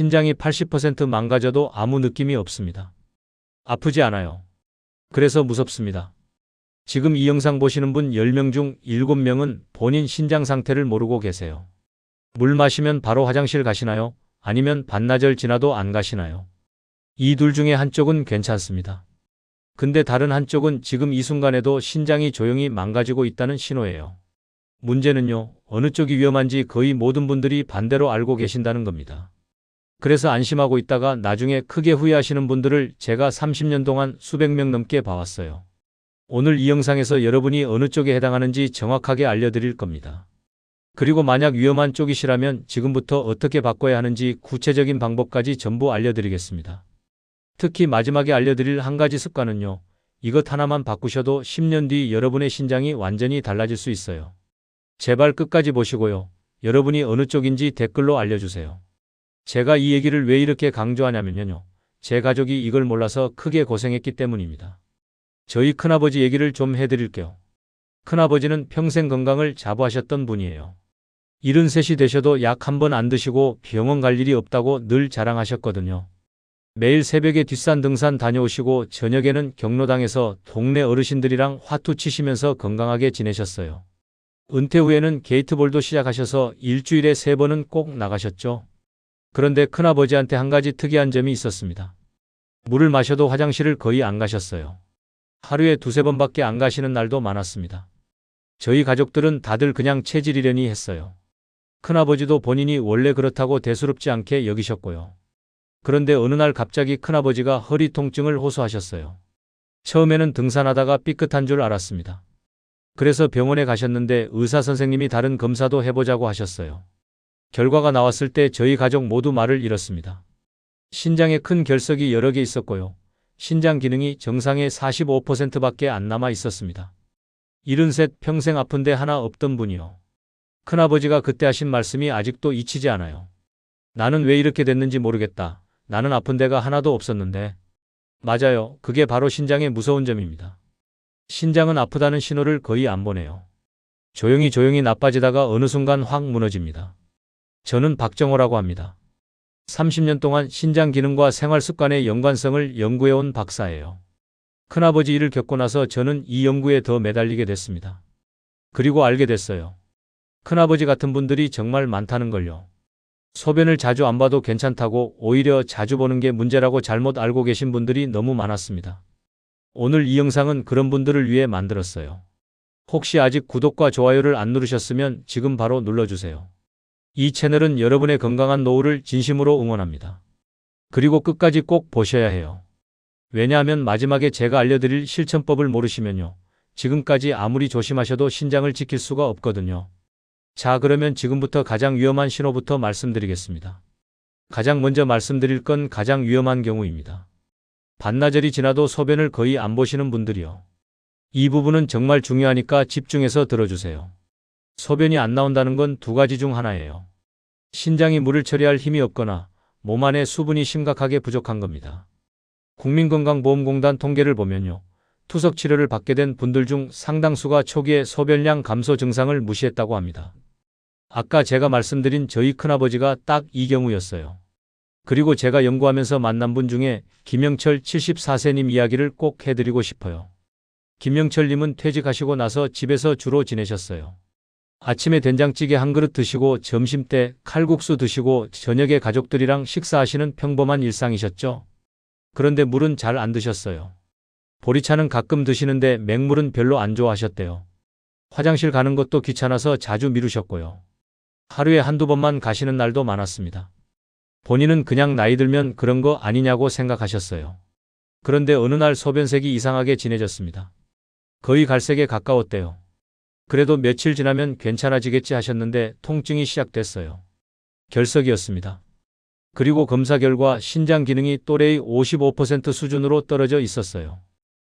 신장이 80% 망가져도 아무 느낌이 없습니다. 아프지 않아요. 그래서 무섭습니다. 지금 이 영상 보시는 분 10명 중 7명은 본인 신장 상태를 모르고 계세요. 물 마시면 바로 화장실 가시나요? 아니면 반나절 지나도 안 가시나요? 이 둘 중에 한쪽은 괜찮습니다. 근데 다른 한쪽은 지금 이 순간에도 신장이 조용히 망가지고 있다는 신호예요. 문제는요, 어느 쪽이 위험한지 거의 모든 분들이 반대로 알고 계신다는 겁니다. 그래서 안심하고 있다가 나중에 크게 후회하시는 분들을 제가 30년 동안 수백 명 넘게 봐왔어요. 오늘 이 영상에서 여러분이 어느 쪽에 해당하는지 정확하게 알려드릴 겁니다. 그리고 만약 위험한 쪽이시라면 지금부터 어떻게 바꿔야 하는지 구체적인 방법까지 전부 알려드리겠습니다. 특히 마지막에 알려드릴 한 가지 습관은요. 이것 하나만 바꾸셔도 10년 뒤 여러분의 신장이 완전히 달라질 수 있어요. 제발 끝까지 보시고요. 여러분이 어느 쪽인지 댓글로 알려주세요. 제가 이 얘기를 왜 이렇게 강조하냐면요. 제 가족이 이걸 몰라서 크게 고생했기 때문입니다. 저희 큰아버지 얘기를 좀 해드릴게요. 큰아버지는 평생 건강을 자부하셨던 분이에요. 73이 되셔도 약 한 번 안 드시고 병원 갈 일이 없다고 늘 자랑하셨거든요. 매일 새벽에 뒷산 등산 다녀오시고 저녁에는 경로당에서 동네 어르신들이랑 화투 치시면서 건강하게 지내셨어요. 은퇴 후에는 게이트볼도 시작하셔서 일주일에 세 번은 꼭 나가셨죠. 그런데 큰아버지한테 한 가지 특이한 점이 있었습니다. 물을 마셔도 화장실을 거의 안 가셨어요. 하루에 두세 번밖에 안 가시는 날도 많았습니다. 저희 가족들은 다들 그냥 체질이려니 했어요. 큰아버지도 본인이 원래 그렇다고 대수롭지 않게 여기셨고요. 그런데 어느 날 갑자기 큰아버지가 허리 통증을 호소하셨어요. 처음에는 등산하다가 삐끗한 줄 알았습니다. 그래서 병원에 가셨는데 의사 선생님이 다른 검사도 해보자고 하셨어요. 결과가 나왔을 때 저희 가족 모두 말을 잃었습니다. 신장에 큰 결석이 여러 개 있었고요. 신장 기능이 정상의 45%밖에 안 남아 있었습니다. 73 평생 아픈데 하나 없던 분이요. 큰아버지가 그때 하신 말씀이 아직도 잊히지 않아요. 나는 왜 이렇게 됐는지 모르겠다. 나는 아픈 데가 하나도 없었는데. 맞아요. 그게 바로 신장의 무서운 점입니다. 신장은 아프다는 신호를 거의 안 보내요. 조용히 조용히 나빠지다가 어느 순간 확 무너집니다. 저는 박정호라고 합니다. 30년 동안 신장 기능과 생활 습관의 연관성을 연구해온 박사예요. 큰아버지 일을 겪고 나서 저는 이 연구에 더 매달리게 됐습니다. 그리고 알게 됐어요. 큰아버지 같은 분들이 정말 많다는 걸요. 소변을 자주 안 봐도 괜찮다고 오히려 자주 보는 게 문제라고 잘못 알고 계신 분들이 너무 많았습니다. 오늘 이 영상은 그런 분들을 위해 만들었어요. 혹시 아직 구독과 좋아요를 안 누르셨으면 지금 바로 눌러주세요. 이 채널은 여러분의 건강한 노후를 진심으로 응원합니다. 그리고 끝까지 꼭 보셔야 해요. 왜냐하면 마지막에 제가 알려드릴 실천법을 모르시면요. 지금까지 아무리 조심하셔도 신장을 지킬 수가 없거든요. 자, 그러면 지금부터 가장 위험한 신호부터 말씀드리겠습니다. 가장 먼저 말씀드릴 건 가장 위험한 경우입니다. 반나절이 지나도 소변을 거의 안 보시는 분들이요. 이 부분은 정말 중요하니까 집중해서 들어주세요. 소변이 안 나온다는 건 두 가지 중 하나예요. 신장이 물을 처리할 힘이 없거나 몸 안에 수분이 심각하게 부족한 겁니다. 국민건강보험공단 통계를 보면요. 투석 치료를 받게 된 분들 중 상당수가 초기에 소변량 감소 증상을 무시했다고 합니다. 아까 제가 말씀드린 저희 큰아버지가 딱 이 경우였어요. 그리고 제가 연구하면서 만난 분 중에 김영철 74세님 이야기를 꼭 해드리고 싶어요. 김영철님은 퇴직하시고 나서 집에서 주로 지내셨어요. 아침에 된장찌개 한 그릇 드시고 점심때 칼국수 드시고 저녁에 가족들이랑 식사하시는 평범한 일상이셨죠. 그런데 물은 잘 안 드셨어요. 보리차는 가끔 드시는데 맹물은 별로 안 좋아하셨대요. 화장실 가는 것도 귀찮아서 자주 미루셨고요. 하루에 한두 번만 가시는 날도 많았습니다. 본인은 그냥 나이 들면 그런 거 아니냐고 생각하셨어요. 그런데 어느 날 소변색이 이상하게 진해졌습니다. 거의 갈색에 가까웠대요. 그래도 며칠 지나면 괜찮아지겠지 하셨는데 통증이 시작됐어요. 결석이었습니다. 그리고 검사 결과 신장 기능이 또래의 55% 수준으로 떨어져 있었어요.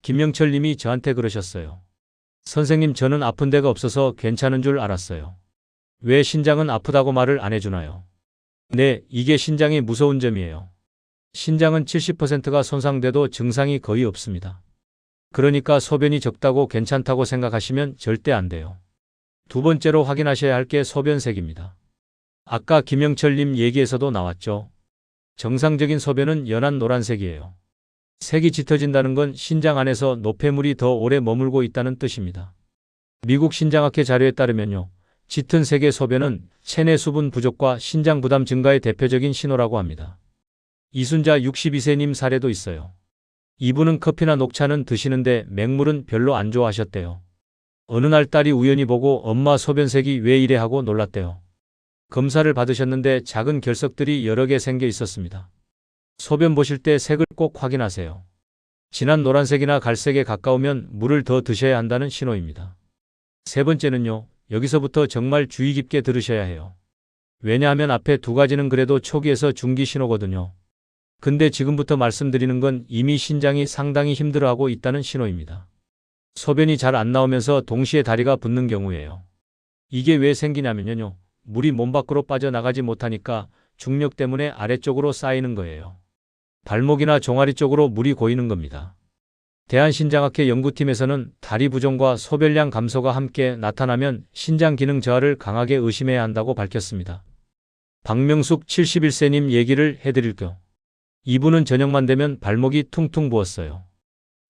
김명철 님이 저한테 그러셨어요. 선생님 저는 아픈 데가 없어서 괜찮은 줄 알았어요. 왜 신장은 아프다고 말을 안 해주나요? 네, 이게 신장의 무서운 점이에요. 신장은 70%가 손상돼도 증상이 거의 없습니다. 그러니까 소변이 적다고 괜찮다고 생각하시면 절대 안 돼요. 두 번째로 확인하셔야 할 게 소변색입니다. 아까 김영철님 얘기에서도 나왔죠. 정상적인 소변은 연한 노란색이에요. 색이 짙어진다는 건 신장 안에서 노폐물이 더 오래 머물고 있다는 뜻입니다. 미국 신장학회 자료에 따르면요. 짙은 색의 소변은 체내 수분 부족과 신장 부담 증가의 대표적인 신호라고 합니다. 이순자 62세님 사례도 있어요. 이분은 커피나 녹차는 드시는데 맹물은 별로 안 좋아하셨대요. 어느 날 딸이 우연히 보고 엄마 소변색이 왜 이래 하고 놀랐대요. 검사를 받으셨는데 작은 결석들이 여러 개 생겨 있었습니다. 소변 보실 때 색을 꼭 확인하세요. 진한 노란색이나 갈색에 가까우면 물을 더 드셔야 한다는 신호입니다. 세 번째는요, 여기서부터 정말 주의 깊게 들으셔야 해요. 왜냐하면 앞에 두 가지는 그래도 초기에서 중기 신호거든요. 근데 지금부터 말씀드리는 건 이미 신장이 상당히 힘들어하고 있다는 신호입니다. 소변이 잘 안 나오면서 동시에 다리가 붓는 경우예요. 이게 왜 생기냐면요. 물이 몸 밖으로 빠져나가지 못하니까 중력 때문에 아래쪽으로 쌓이는 거예요. 발목이나 종아리 쪽으로 물이 고이는 겁니다. 대한신장학회 연구팀에서는 다리 부종과 소변량 감소가 함께 나타나면 신장 기능 저하를 강하게 의심해야 한다고 밝혔습니다. 박명숙 71세님 얘기를 해드릴게요. 이분은 저녁만 되면 발목이 퉁퉁 부었어요.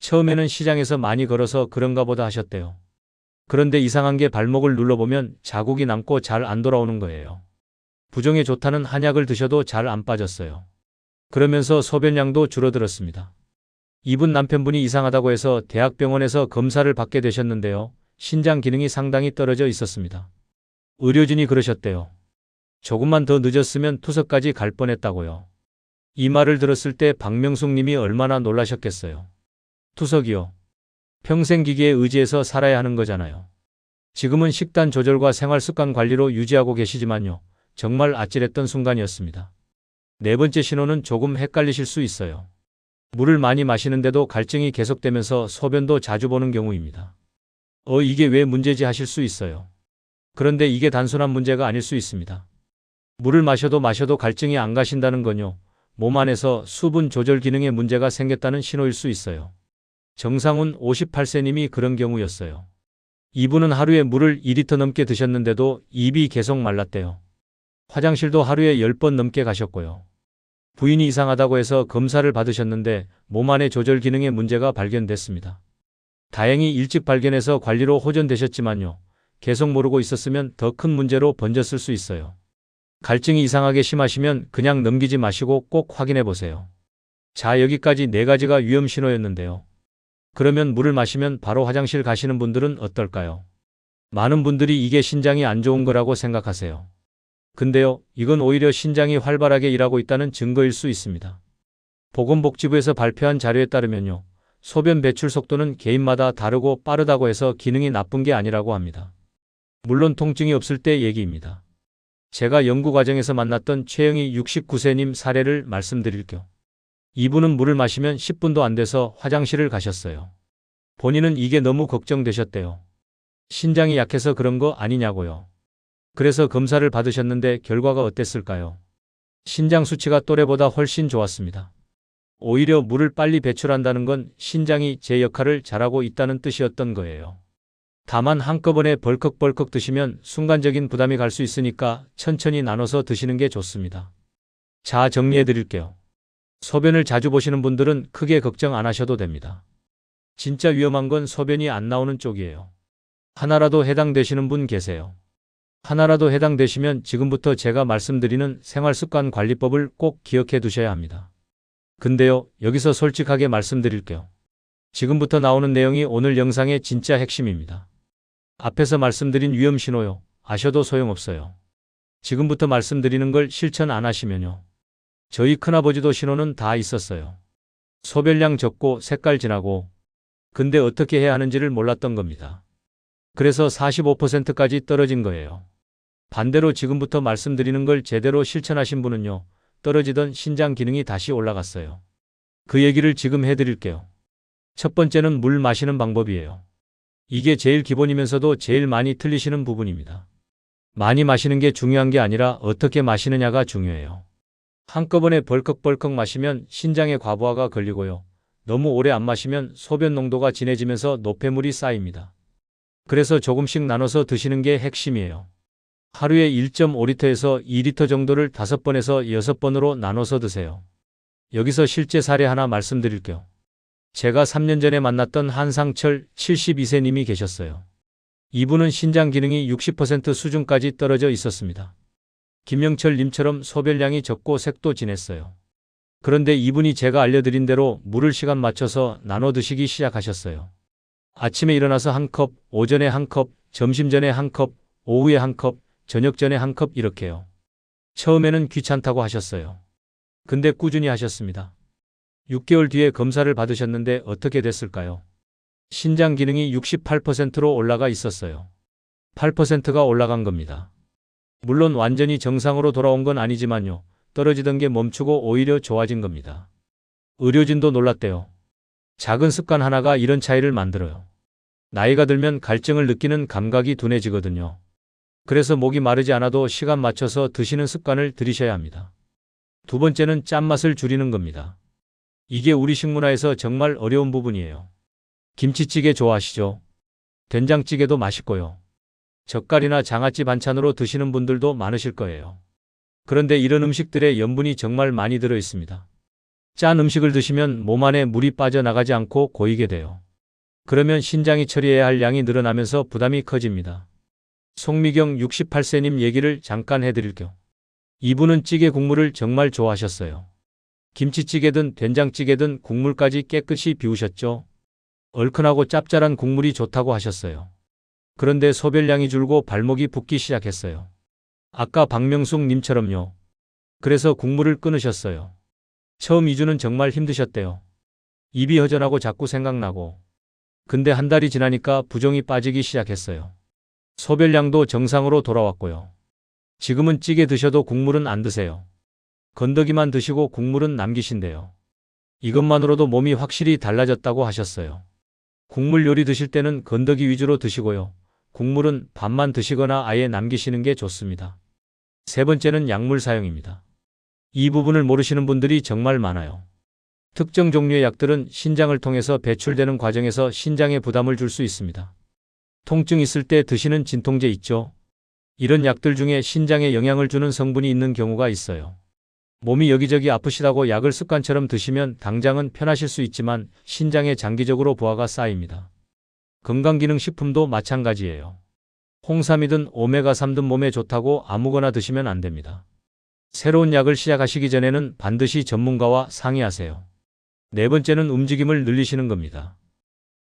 처음에는 시장에서 많이 걸어서 그런가 보다 하셨대요. 그런데 이상한 게 발목을 눌러보면 자국이 남고 잘 안 돌아오는 거예요. 부종에 좋다는 한약을 드셔도 잘 안 빠졌어요. 그러면서 소변량도 줄어들었습니다. 이분 남편분이 이상하다고 해서 대학병원에서 검사를 받게 되셨는데요. 신장 기능이 상당히 떨어져 있었습니다. 의료진이 그러셨대요. 조금만 더 늦었으면 투석까지 갈 뻔했다고요. 이 말을 들었을 때 박명숙 님이 얼마나 놀라셨겠어요. 투석이요. 평생 기계에 의지해서 살아야 하는 거잖아요. 지금은 식단 조절과 생활 습관 관리로 유지하고 계시지만요. 정말 아찔했던 순간이었습니다. 네 번째 신호는 조금 헷갈리실 수 있어요. 물을 많이 마시는데도 갈증이 계속되면서 소변도 자주 보는 경우입니다. 어, 이게 왜 문제지 하실 수 있어요. 그런데 이게 단순한 문제가 아닐 수 있습니다. 물을 마셔도 마셔도 갈증이 안 가신다는 건요. 몸 안에서 수분 조절 기능에 문제가 생겼다는 신호일 수 있어요. 정상훈 58세님이 그런 경우였어요. 이분은 하루에 물을 2리터 넘게 드셨는데도 입이 계속 말랐대요. 화장실도 하루에 10번 넘게 가셨고요. 부인이 이상하다고 해서 검사를 받으셨는데 몸 안의 조절 기능에 문제가 발견됐습니다. 다행히 일찍 발견해서 관리로 호전되셨지만요. 계속 모르고 있었으면 더 큰 문제로 번졌을 수 있어요. 갈증이 이상하게 심하시면 그냥 넘기지 마시고 꼭 확인해 보세요. 자, 여기까지 네 가지가 위험 신호였는데요. 그러면 물을 마시면 바로 화장실 가시는 분들은 어떨까요? 많은 분들이 이게 신장이 안 좋은 거라고 생각하세요. 근데요, 이건 오히려 신장이 활발하게 일하고 있다는 증거일 수 있습니다. 보건복지부에서 발표한 자료에 따르면요. 소변 배출 속도는 개인마다 다르고 빠르다고 해서 기능이 나쁜 게 아니라고 합니다. 물론 통증이 없을 때 얘기입니다. 제가 연구 과정에서 만났던 최영희 69세님 사례를 말씀드릴게요. 이분은 물을 마시면 10분도 안 돼서 화장실을 가셨어요. 본인은 이게 너무 걱정되셨대요. 신장이 약해서 그런 거 아니냐고요. 그래서 검사를 받으셨는데 결과가 어땠을까요? 신장 수치가 또래보다 훨씬 좋았습니다. 오히려 물을 빨리 배출한다는 건 신장이 제 역할을 잘하고 있다는 뜻이었던 거예요. 다만 한꺼번에 벌컥벌컥 드시면 순간적인 부담이 갈 수 있으니까 천천히 나눠서 드시는 게 좋습니다. 자, 정리해 드릴게요. 소변을 자주 보시는 분들은 크게 걱정 안 하셔도 됩니다. 진짜 위험한 건 소변이 안 나오는 쪽이에요. 하나라도 해당되시는 분 계세요. 하나라도 해당되시면 지금부터 제가 말씀드리는 생활습관 관리법을 꼭 기억해 두셔야 합니다. 근데요, 여기서 솔직하게 말씀드릴게요. 지금부터 나오는 내용이 오늘 영상의 진짜 핵심입니다. 앞에서 말씀드린 위험 신호요. 아셔도 소용없어요. 지금부터 말씀드리는 걸 실천 안 하시면요. 저희 큰아버지도 신호는 다 있었어요. 소변량 적고 색깔 진하고 근데 어떻게 해야 하는지를 몰랐던 겁니다. 그래서 45%까지 떨어진 거예요. 반대로 지금부터 말씀드리는 걸 제대로 실천하신 분은요. 떨어지던 신장 기능이 다시 올라갔어요. 그 얘기를 지금 해드릴게요. 첫 번째는 물 마시는 방법이에요. 이게 제일 기본이면서도 제일 많이 틀리시는 부분입니다. 많이 마시는 게 중요한 게 아니라 어떻게 마시느냐가 중요해요. 한꺼번에 벌컥벌컥 마시면 신장에 과부하가 걸리고요. 너무 오래 안 마시면 소변 농도가 진해지면서 노폐물이 쌓입니다. 그래서 조금씩 나눠서 드시는 게 핵심이에요. 하루에 1.5리터에서 2리터 정도를 5번에서 6번으로 나눠서 드세요. 여기서 실제 사례 하나 말씀드릴게요. 제가 3년 전에 만났던 한상철 72세님이 계셨어요. 이분은 신장 기능이 60% 수준까지 떨어져 있었습니다. 김영철 님처럼 소별량이 적고 색도 진했어요. 그런데 이분이 제가 알려드린 대로 물을 시간 맞춰서 나눠 드시기 시작하셨어요. 아침에 일어나서 한 컵, 오전에 한 컵, 점심 전에 한 컵, 오후에 한 컵, 저녁 전에 한 컵 이렇게요. 처음에는 귀찮다고 하셨어요. 근데 꾸준히 하셨습니다. 6개월 뒤에 검사를 받으셨는데 어떻게 됐을까요? 신장 기능이 68%로 올라가 있었어요. 8%가 올라간 겁니다. 물론 완전히 정상으로 돌아온 건 아니지만요. 떨어지던 게 멈추고 오히려 좋아진 겁니다. 의료진도 놀랐대요. 작은 습관 하나가 이런 차이를 만들어요. 나이가 들면 갈증을 느끼는 감각이 둔해지거든요. 그래서 목이 마르지 않아도 시간 맞춰서 드시는 습관을 들이셔야 합니다. 두 번째는 짠맛을 줄이는 겁니다. 이게 우리 식문화에서 정말 어려운 부분이에요. 김치찌개 좋아하시죠? 된장찌개도 맛있고요. 젓갈이나 장아찌 반찬으로 드시는 분들도 많으실 거예요. 그런데 이런 음식들에 염분이 정말 많이 들어 있습니다. 짠 음식을 드시면 몸 안에 물이 빠져나가지 않고 고이게 돼요. 그러면 신장이 처리해야 할 양이 늘어나면서 부담이 커집니다. 송미경 68세님 얘기를 잠깐 해드릴게요. 이분은 찌개 국물을 정말 좋아하셨어요. 김치찌개든 된장찌개든 국물까지 깨끗이 비우셨죠. 얼큰하고 짭짤한 국물이 좋다고 하셨어요. 그런데 소별량이 줄고 발목이 붓기 시작했어요. 아까 박명숙 님처럼요. 그래서 국물을 끊으셨어요. 처음 2주는 정말 힘드셨대요. 입이 허전하고 자꾸 생각나고. 근데 한 달이 지나니까 부종이 빠지기 시작했어요. 소별량도 정상으로 돌아왔고요. 지금은 찌개 드셔도 국물은 안 드세요. 건더기만 드시고 국물은 남기신대요. 이것만으로도 몸이 확실히 달라졌다고 하셨어요. 국물 요리 드실 때는 건더기 위주로 드시고요. 국물은 반만 드시거나 아예 남기시는 게 좋습니다. 세 번째는 약물 사용입니다. 이 부분을 모르시는 분들이 정말 많아요. 특정 종류의 약들은 신장을 통해서 배출되는 과정에서 신장에 부담을 줄 수 있습니다. 통증 있을 때 드시는 진통제 있죠? 이런 약들 중에 신장에 영향을 주는 성분이 있는 경우가 있어요. 몸이 여기저기 아프시다고 약을 습관처럼 드시면 당장은 편하실 수 있지만 신장에 장기적으로 부하가 쌓입니다. 건강기능식품도 마찬가지예요. 홍삼이든 오메가3든 몸에 좋다고 아무거나 드시면 안 됩니다. 새로운 약을 시작하시기 전에는 반드시 전문가와 상의하세요. 네 번째는 움직임을 늘리시는 겁니다.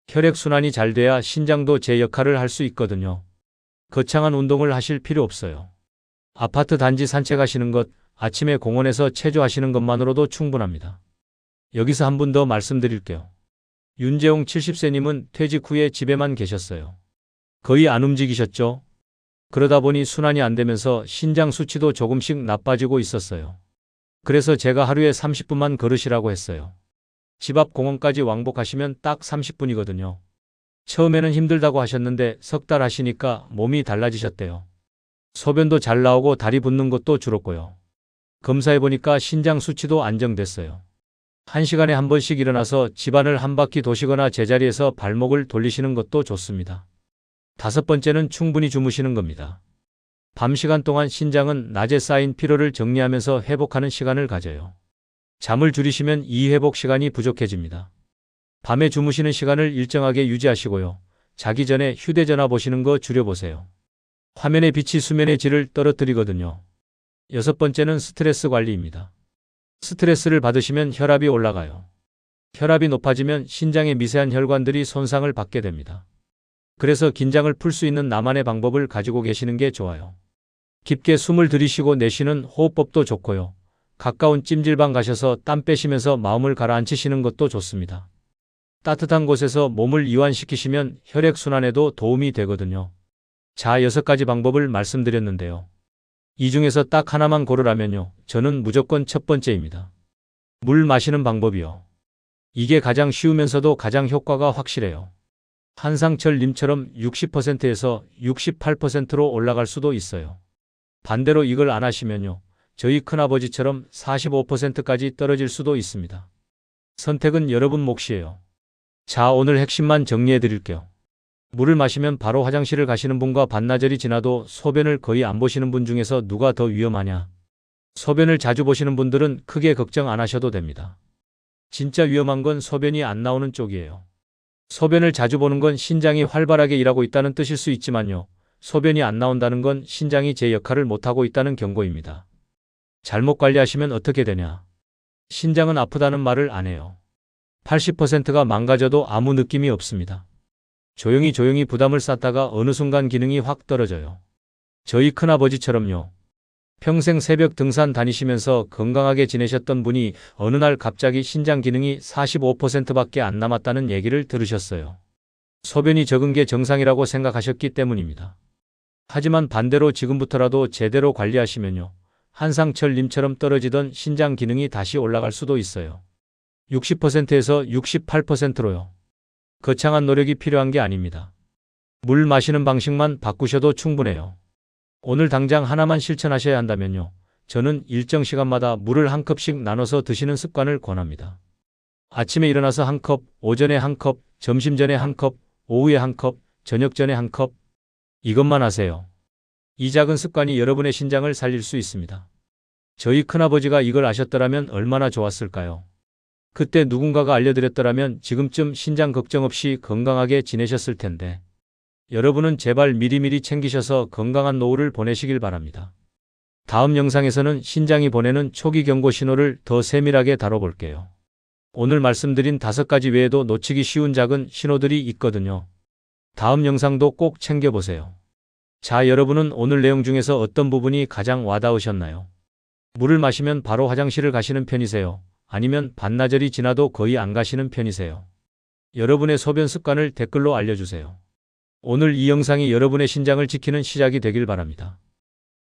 혈액순환이 잘 돼야 신장도 제 역할을 할 수 있거든요. 거창한 운동을 하실 필요 없어요. 아파트 단지 산책하시는 것, 아침에 공원에서 체조하시는 것만으로도 충분합니다. 여기서 한 분 더 말씀드릴게요. 윤재홍 70세님은 퇴직 후에 집에만 계셨어요. 거의 안 움직이셨죠? 그러다 보니 순환이 안 되면서 신장 수치도 조금씩 나빠지고 있었어요. 그래서 제가 하루에 30분만 걸으시라고 했어요. 집 앞 공원까지 왕복하시면 딱 30분이거든요. 처음에는 힘들다고 하셨는데 석 달 하시니까 몸이 달라지셨대요. 소변도 잘 나오고 다리 붓는 것도 줄었고요. 검사해보니까 신장 수치도 안정됐어요. 한 시간에 한 번씩 일어나서 집안을 한 바퀴 도시거나 제자리에서 발목을 돌리시는 것도 좋습니다. 다섯 번째는 충분히 주무시는 겁니다. 밤 시간 동안 신장은 낮에 쌓인 피로를 정리하면서 회복하는 시간을 가져요. 잠을 줄이시면 이 회복 시간이 부족해집니다. 밤에 주무시는 시간을 일정하게 유지하시고요. 자기 전에 휴대전화 보시는 거 줄여보세요. 화면의 빛이 수면의 질을 떨어뜨리거든요. 여섯 번째는 스트레스 관리입니다. 스트레스를 받으시면 혈압이 올라가요. 혈압이 높아지면 신장의 미세한 혈관들이 손상을 받게 됩니다. 그래서 긴장을 풀 수 있는 나만의 방법을 가지고 계시는 게 좋아요. 깊게 숨을 들이쉬고 내쉬는 호흡법도 좋고요. 가까운 찜질방 가셔서 땀 빼시면서 마음을 가라앉히시는 것도 좋습니다. 따뜻한 곳에서 몸을 이완시키시면 혈액순환에도 도움이 되거든요. 자, 여섯 가지 방법을 말씀드렸는데요. 이 중에서 딱 하나만 고르라면요. 저는 무조건 첫 번째입니다. 물 마시는 방법이요. 이게 가장 쉬우면서도 가장 효과가 확실해요. 한상철 님처럼 60%에서 68%로 올라갈 수도 있어요. 반대로 이걸 안 하시면요. 저희 큰아버지처럼 45%까지 떨어질 수도 있습니다. 선택은 여러분 몫이에요. 자, 오늘 핵심만 정리해 드릴게요. 물을 마시면 바로 화장실을 가시는 분과 반나절이 지나도 소변을 거의 안 보시는 분 중에서 누가 더 위험하냐? 소변을 자주 보시는 분들은 크게 걱정 안 하셔도 됩니다. 진짜 위험한 건 소변이 안 나오는 쪽이에요. 소변을 자주 보는 건 신장이 활발하게 일하고 있다는 뜻일 수 있지만요. 소변이 안 나온다는 건 신장이 제 역할을 못하고 있다는 경고입니다. 잘못 관리하시면 어떻게 되냐? 신장은 아프다는 말을 안 해요. 80%가 망가져도 아무 느낌이 없습니다. 조용히 조용히 부담을 쌓다가 어느 순간 기능이 확 떨어져요. 저희 큰아버지처럼요. 평생 새벽 등산 다니시면서 건강하게 지내셨던 분이 어느 날 갑자기 신장 기능이 45%밖에 안 남았다는 얘기를 들으셨어요. 소변이 적은 게 정상이라고 생각하셨기 때문입니다. 하지만 반대로 지금부터라도 제대로 관리하시면요. 한상철 님처럼 떨어지던 신장 기능이 다시 올라갈 수도 있어요. 60%에서 68%로요. 거창한 노력이 필요한 게 아닙니다. 물 마시는 방식만 바꾸셔도 충분해요. 오늘 당장 하나만 실천하셔야 한다면요. 저는 일정 시간마다 물을 한 컵씩 나눠서 드시는 습관을 권합니다. 아침에 일어나서 한 컵, 오전에 한 컵, 점심 전에 한 컵, 오후에 한 컵, 저녁 전에 한 컵. 이것만 하세요. 이 작은 습관이 여러분의 신장을 살릴 수 있습니다. 저희 큰아버지가 이걸 아셨더라면 얼마나 좋았을까요? 그때 누군가가 알려드렸더라면 지금쯤 신장 걱정 없이 건강하게 지내셨을 텐데. 여러분은 제발 미리미리 챙기셔서 건강한 노후를 보내시길 바랍니다. 다음 영상에서는 신장이 보내는 초기 경고 신호를 더 세밀하게 다뤄볼게요. 오늘 말씀드린 다섯 가지 외에도 놓치기 쉬운 작은 신호들이 있거든요. 다음 영상도 꼭 챙겨보세요. 자, 여러분은 오늘 내용 중에서 어떤 부분이 가장 와닿으셨나요? 물을 마시면 바로 화장실을 가시는 편이세요? 아니면 반나절이 지나도 거의 안 가시는 편이세요? 여러분의 소변 습관을 댓글로 알려주세요. 오늘 이 영상이 여러분의 신장을 지키는 시작이 되길 바랍니다.